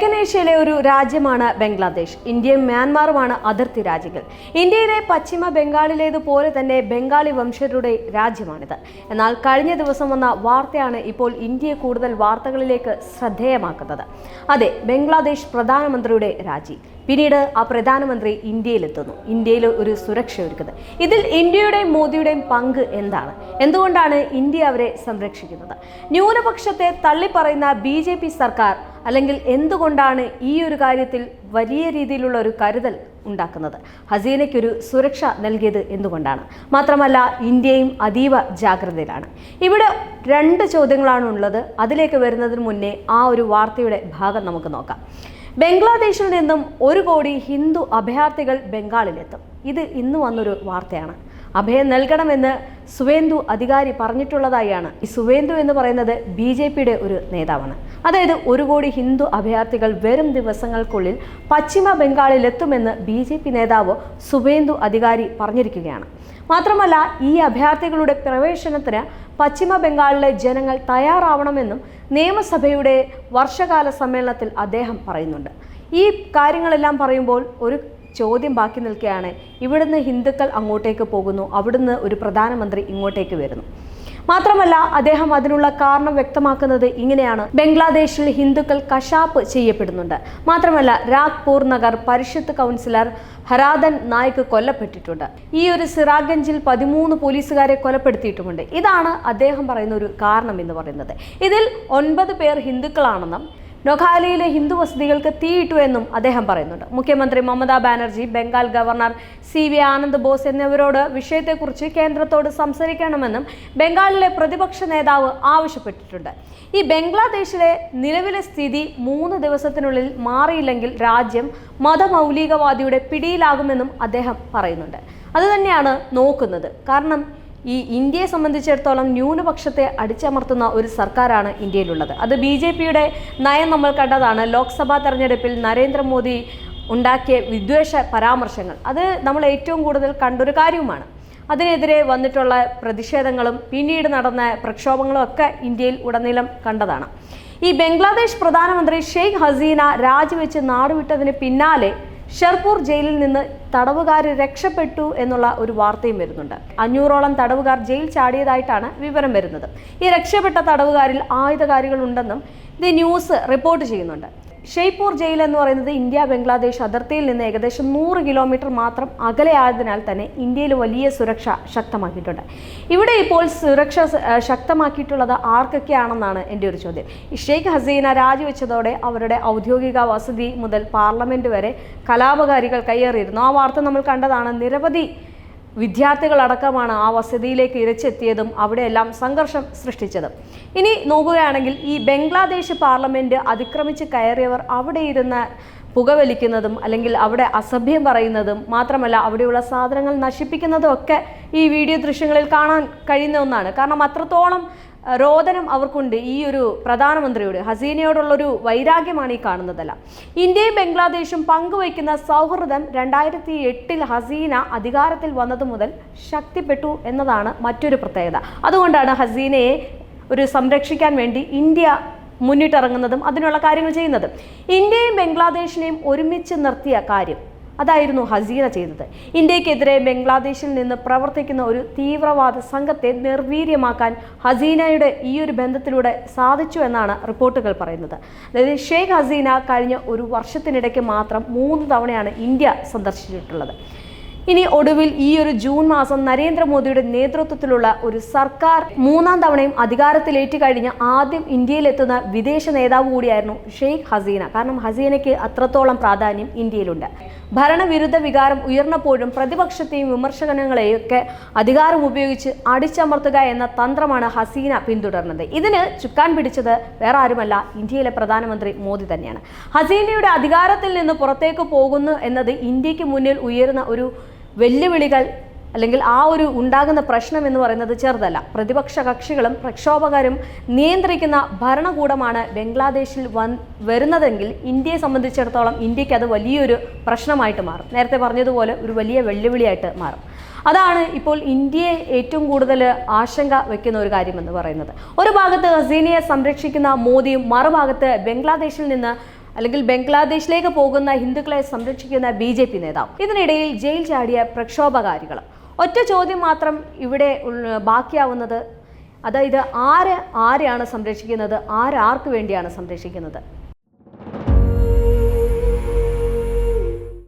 തെക്കൻ ഏഷ്യയിലെ ഒരു രാജ്യമാണ് ബംഗ്ലാദേശ്. ഇന്ത്യയും മ്യാൻമാറുമാണ് അതിർത്തി രാജ്യങ്ങൾ. ഇന്ത്യയിലെ പശ്ചിമ ബംഗാളിലേതുപോലെ തന്നെ ബംഗാളി വംശജരുടെ രാജ്യമാണിത്. എന്നാൽ കഴിഞ്ഞ ദിവസം വന്ന വാർത്തയാണ് ഇപ്പോൾ ഇന്ത്യയെ കൂടുതൽ വാർത്തകളിലേക്ക് ശ്രദ്ധേയമാക്കുന്നത്. അതെ ബംഗ്ലാദേശ് പ്രധാനമന്ത്രിയുടെ രാജി. പിന്നീട് ആ പ്രധാനമന്ത്രി ഇന്ത്യയിലെത്തുന്നു. ഇന്ത്യയിൽ ഒരു സുരക്ഷ ഒരുക്കുന്നത്. ഇതിൽ ഇന്ത്യയുടെയും മോദിയുടെയും പങ്ക് എന്താണ്? എന്തുകൊണ്ടാണ് ഇന്ത്യ അവരെ സംരക്ഷിക്കുന്നത്? ന്യൂനപക്ഷത്തെ തള്ളിപ്പറയുന്ന ബി സർക്കാർ അല്ലെങ്കിൽ എന്തുകൊണ്ടാണ് ഈ ഒരു കാര്യത്തിൽ വലിയ രീതിയിലുള്ള ഒരു കരുതൽ ഉണ്ടാക്കുന്നത്? ഹസീനയ്ക്കൊരു സുരക്ഷ നൽകിയത് എന്തുകൊണ്ടാണ്? മാത്രമല്ല ഇന്ത്യയും അതീവ ജാഗ്രതയിലാണ്. ഇവിടെ രണ്ട് ചോദ്യങ്ങളാണ് ഉള്ളത്. അതിലേക്ക് വരുന്നതിന് മുന്നേ ആ ഒരു വാർത്തയുടെ ഭാഗം നമുക്ക് നോക്കാം. ബംഗ്ലാദേശിൽ നിന്നും ഒരു കോടി ഹിന്ദു അഭയാർത്ഥികൾ ബംഗാളിലെത്തും. ഇത് ഇന്ന് വന്നൊരു വാർത്തയാണ്. അഭയം നൽകണമെന്ന് സുവേന്ദു അധികാരി പറഞ്ഞിട്ടുള്ളതായാണ്. ഈ സുവേന്ദു എന്ന് പറയുന്നത് ബി ജെ പിയുടെ ഒരു നേതാവാണ്. അതായത് ഒരു കോടി ഹിന്ദു അഭയാർത്ഥികൾ വരും ദിവസങ്ങൾക്കുള്ളിൽ പശ്ചിമ ബംഗാളിലെത്തുമെന്ന് ബി ജെ പി നേതാവ് സുവേന്ദു അധികാരി പറഞ്ഞിരിക്കുകയാണ്. മാത്രമല്ല ഈ അഭയാർത്ഥികളുടെ പ്രവേശനത്തിന് പശ്ചിമ ബംഗാളിലെ ജനങ്ങൾ തയ്യാറാവണമെന്നും നിയമസഭയുടെ വർഷകാല സമ്മേളനത്തിൽ അദ്ദേഹം പറയുന്നുണ്ട്. ഈ കാര്യങ്ങളെല്ലാം പറയുമ്പോൾ ഒരു ചോദ്യം ബാക്കി നിൽക്കുകയാണ് ഇവിടുന്ന് ഹിന്ദുക്കൾ അങ്ങോട്ടേക്ക് പോകുന്നു. അവിടുന്ന് ഒരു പ്രധാനമന്ത്രി ഇങ്ങോട്ടേക്ക് വരുന്നു. മാത്രമല്ല അദ്ദേഹം അതിനുള്ള കാരണം വ്യക്തമാക്കുന്നത് ഇങ്ങനെയാണ്. ബംഗ്ലാദേശിൽ ഹിന്ദുക്കൾ കശാപ്പ് ചെയ്യപ്പെടുന്നുണ്ട്. മാത്രമല്ല രാഗ്പൂർ നഗർ പരിഷത്ത് കൗൺസിലർ ഹരാദൻ നായിക് കൊല്ലപ്പെട്ടിട്ടുണ്ട്. ഈ ഒരു സിറാഗഞ്ചിൽ പതിമൂന്ന് പോലീസുകാരെ കൊലപ്പെടുത്തിയിട്ടുമുണ്ട്. ഇതാണ് അദ്ദേഹം പറയുന്ന ഒരു കാരണം എന്ന് പറയുന്നത്. ഇതിൽ ഒൻപത് പേർ ഹിന്ദുക്കളാണെന്നും നൊഖാലിയിലെ ഹിന്ദു വസതികൾക്ക് തീയിട്ടു എന്നും അദ്ദേഹം പറയുന്നുണ്ട്. മുഖ്യമന്ത്രി Mamata Banerjee Bengal governor C V Anand Bose എന്നിവരോട് വിഷയത്തെക്കുറിച്ച് കേന്ദ്രത്തോട് സംസാരിക്കണമെന്നും ബംഗാളിലെ പ്രതിപക്ഷ നേതാവ് ആവശ്യപ്പെട്ടിട്ടുണ്ട്. ഈ ബംഗ്ലാദേശിലെ നിലവിലെ സ്ഥിതി മൂന്ന് ദിവസത്തിനുള്ളിൽ മാറിയില്ലെങ്കിൽ രാജ്യം മതമൗലികവാദിയുടെ പിടിയിലാകുമെന്നും അദ്ദേഹം പറയുന്നുണ്ട്. അതുതന്നെയാണ് നോക്കുന്നത്. കാരണം ഈ ഇന്ത്യയെ സംബന്ധിച്ചിടത്തോളം ന്യൂനപക്ഷത്തെ അടിച്ചമർത്തുന്ന ഒരു സർക്കാരാണ് ഇന്ത്യയിലുള്ളത്. അത് ബി ജെ പിയുടെ നയം നമ്മൾ കണ്ടതാണ്. ലോക്സഭാ തെരഞ്ഞെടുപ്പിൽ നരേന്ദ്രമോദി ഉണ്ടാക്കിയ വിദ്വേഷ പരാമർശങ്ങൾ. അത് നമ്മൾ ഏറ്റവും കൂടുതൽ കണ്ടൊരു കാര്യവുമാണ്. അതിനെതിരെ വന്നിട്ടുള്ള പ്രതിഷേധങ്ങളും പിന്നീട് നടന്ന പ്രക്ഷോഭങ്ങളും ഒക്കെ ഇന്ത്യയിൽ ഉടനീളം കണ്ടതാണ്. ഈ ബംഗ്ലാദേശ് പ്രധാനമന്ത്രി ഷെയ്ഖ് ഹസീന രാജിവെച്ച് നാടുവിട്ടതിന് പിന്നാലെ ഷെർപൂർ ജയിലിൽ നിന്ന് തടവുകാർ രക്ഷപ്പെട്ടു എന്നുള്ള ഒരു വാർത്തയും വരുന്നുണ്ട്. അഞ്ഞൂറോളം തടവുകാർ ജയിൽ ചാടിയതായിട്ടാണ് വിവരം വരുന്നത്. ഈ രക്ഷപ്പെട്ട തടവുകാരിൽ ആയുധകാരികളുണ്ടെന്നും ഇത് ന്യൂസ് റിപ്പോർട്ട് ചെയ്യുന്നുണ്ട്. ഷെയ്പൂർ ജയിൽ എന്ന് പറയുന്നത് ഇന്ത്യ ബംഗ്ലാദേശ് അതിർത്തിയിൽ നിന്ന് ഏകദേശം നൂറ് കിലോമീറ്റർ മാത്രം അകലെയായതിനാൽ തന്നെ ഇന്ത്യയിൽ വലിയ സുരക്ഷ ശക്തമാക്കിയിട്ടുണ്ട്. ഇവിടെ ഇപ്പോൾ സുരക്ഷ ശക്തമാക്കിയിട്ടുള്ളത് ആർക്കൊക്കെയാണെന്നാണ് എന്റെ ഒരു ചോദ്യം. ഷെയ്ഖ് ഹസീന രാജിവെച്ചതോടെ അവരുടെ ഔദ്യോഗിക വസതി മുതൽ പാർലമെന്റ് വരെ കലാപകാരികൾ കയ്യേറിയിരുന്നു. ആ വാർത്ത നമ്മൾ കണ്ടതാണ്. നിരവധി വിദ്യാർത്ഥികളടക്കമാണ് ആ വസതിയിലേക്ക് ഇരച്ചെത്തിയതും അവിടെയെല്ലാം സംഘർഷം സൃഷ്ടിച്ചതും. ഇനി നോക്കുകയാണെങ്കിൽ ഈ ബംഗ്ലാദേശ് പാർലമെന്റ് അതിക്രമിച്ച് കയറിയവർ അവിടെ ഇരുന്ന് പുകവലിക്കുന്നതും അല്ലെങ്കിൽ അവിടെ അസഭ്യം പറയുന്നതും മാത്രമല്ല അവിടെയുള്ള സാധനങ്ങൾ നശിപ്പിക്കുന്നതും ഒക്കെ ഈ വീഡിയോ ദൃശ്യങ്ങളിൽ കാണാൻ കഴിയുന്ന ഒന്നാണ്. കാരണം അത്രത്തോളം രോദനം അവർക്കുണ്ട് ഈ ഒരു പ്രധാനമന്ത്രിയോട്. ഹസീനയോടുള്ളൊരു വൈരാഗ്യമാണ് ഈ കാണുന്നതല്ല. ഇന്ത്യയും ബംഗ്ലാദേശും പങ്കുവയ്ക്കുന്ന സൗഹൃദം രണ്ടായിരത്തി എട്ടിൽ ഹസീന അധികാരത്തിൽ വന്നത് മുതൽ ശക്തിപ്പെട്ടു എന്നതാണ് മറ്റൊരു പ്രത്യേകത. അതുകൊണ്ടാണ് ഹസീനയെ ഒരു സംരക്ഷിക്കാൻ വേണ്ടി ഇന്ത്യ മുന്നിട്ടിറങ്ങുന്നതും അതിനുള്ള കാര്യങ്ങൾ ചെയ്യുന്നതും. ഇന്ത്യയും ബംഗ്ലാദേശിനെയും ഒരുമിച്ച് നിർത്തിയ കാര്യം അതായിരുന്നു ഹസീന ചെയ്തത്. ഇന്ത്യക്കെതിരെ ബംഗ്ലാദേശിൽ നിന്ന് പ്രവർത്തിക്കുന്ന ഒരു തീവ്രവാദ സംഘത്തെ നിർവീര്യമാക്കാൻ ഹസീനയുടെ ഈ ഒരു ബന്ധത്തിലൂടെ സാധിച്ചു എന്നാണ് റിപ്പോർട്ടുകൾ പറയുന്നത്. അതായത് ഷെയ്ഖ് ഹസീന കഴിഞ്ഞ ഒരു വർഷത്തിനിടയ്ക്ക് മാത്രം മൂന്ന് തവണയാണ് ഇന്ത്യ സന്ദർശിച്ചിട്ടുള്ളത്. ഇനി ഒടുവിൽ ഈ ഒരു ജൂൺ മാസം നരേന്ദ്രമോദിയുടെ നേതൃത്വത്തിലുള്ള ഒരു സർക്കാർ മൂന്നാം തവണയും അധികാരത്തിലേറ്റ് കഴിഞ്ഞ ആദ്യം ഇന്ത്യയിലെത്തുന്ന വിദേശ നേതാവ് കൂടിയായിരുന്നു ഷെയ്ഖ് ഹസീന. കാരണം ഹസീനയ്ക്ക് അത്രത്തോളം പ്രാധാന്യം ഇന്ത്യയിലുണ്ട്. ഭരണവിരുദ്ധ വികാരം ഉയർന്നപ്പോഴും പ്രതിപക്ഷത്തെയും വിമർശനങ്ങളെയും ഒക്കെ അധികാരം ഉപയോഗിച്ച് അടിച്ചമർത്തുക എന്ന തന്ത്രമാണ് ഹസീന പിന്തുടർന്നത്. ഇതിന് ചുക്കാൻ പിടിച്ചത് വേറെ ആരുമല്ല ഇന്ത്യയിലെ പ്രധാനമന്ത്രി മോദി തന്നെയാണ്. ഹസീനയുടെ അധികാരത്തിൽ നിന്ന് പുറത്തേക്ക് പോകുന്നു എന്നത് ഇന്ത്യയ്ക്ക് മുന്നിൽ ഉയരുന്ന ഒരു വെല്ലുവിളികൾ അല്ലെങ്കിൽ ആ ഒരു ഉണ്ടാകുന്ന പ്രശ്നം എന്ന് പറയുന്നത് ചെറുതല്ല. പ്രതിപക്ഷ കക്ഷികളും പ്രക്ഷോഭകരും നിയന്ത്രിക്കുന്ന ഭരണകൂടമാണ് ബംഗ്ലാദേശിൽ വൻ വരുന്നതെങ്കിൽ ഇന്ത്യയെ സംബന്ധിച്ചിടത്തോളം ഇന്ത്യയ്ക്ക് അത് വലിയൊരു പ്രശ്നമായിട്ട് മാറും. നേരത്തെ പറഞ്ഞതുപോലെ ഒരു വലിയ വെല്ലുവിളിയായിട്ട് മാറും. അതാണ് ഇപ്പോൾ ഇന്ത്യയെ ഏറ്റവും കൂടുതൽ ആശങ്ക വെക്കുന്ന ഒരു കാര്യമെന്ന് പറയുന്നത്. ഒരു ഭാഗത്ത് ഹസീനയെ സംരക്ഷിക്കുന്ന മോദിയും മറുഭാഗത്ത് ബംഗ്ലാദേശിൽ നിന്ന് അല്ലെങ്കിൽ ബംഗ്ലാദേശിലേക്ക് പോകുന്ന ഹിന്ദുക്കളെ സംരക്ഷിക്കുന്ന ബി ജെ പി നേതാവ്. ഇതിനിടയിൽ ജയിൽ ചാടിയ പ്രക്ഷോഭകാരികൾ ഒറ്റ ചോദ്യം മാത്രം ഇവിടെ ബാക്കിയാവുന്നത്. അതായത് ആര് ആരെയാണ് സംരക്ഷിക്കുന്നത്? ആരാർക്ക് വേണ്ടിയാണ് സംരക്ഷിക്കുന്നത്?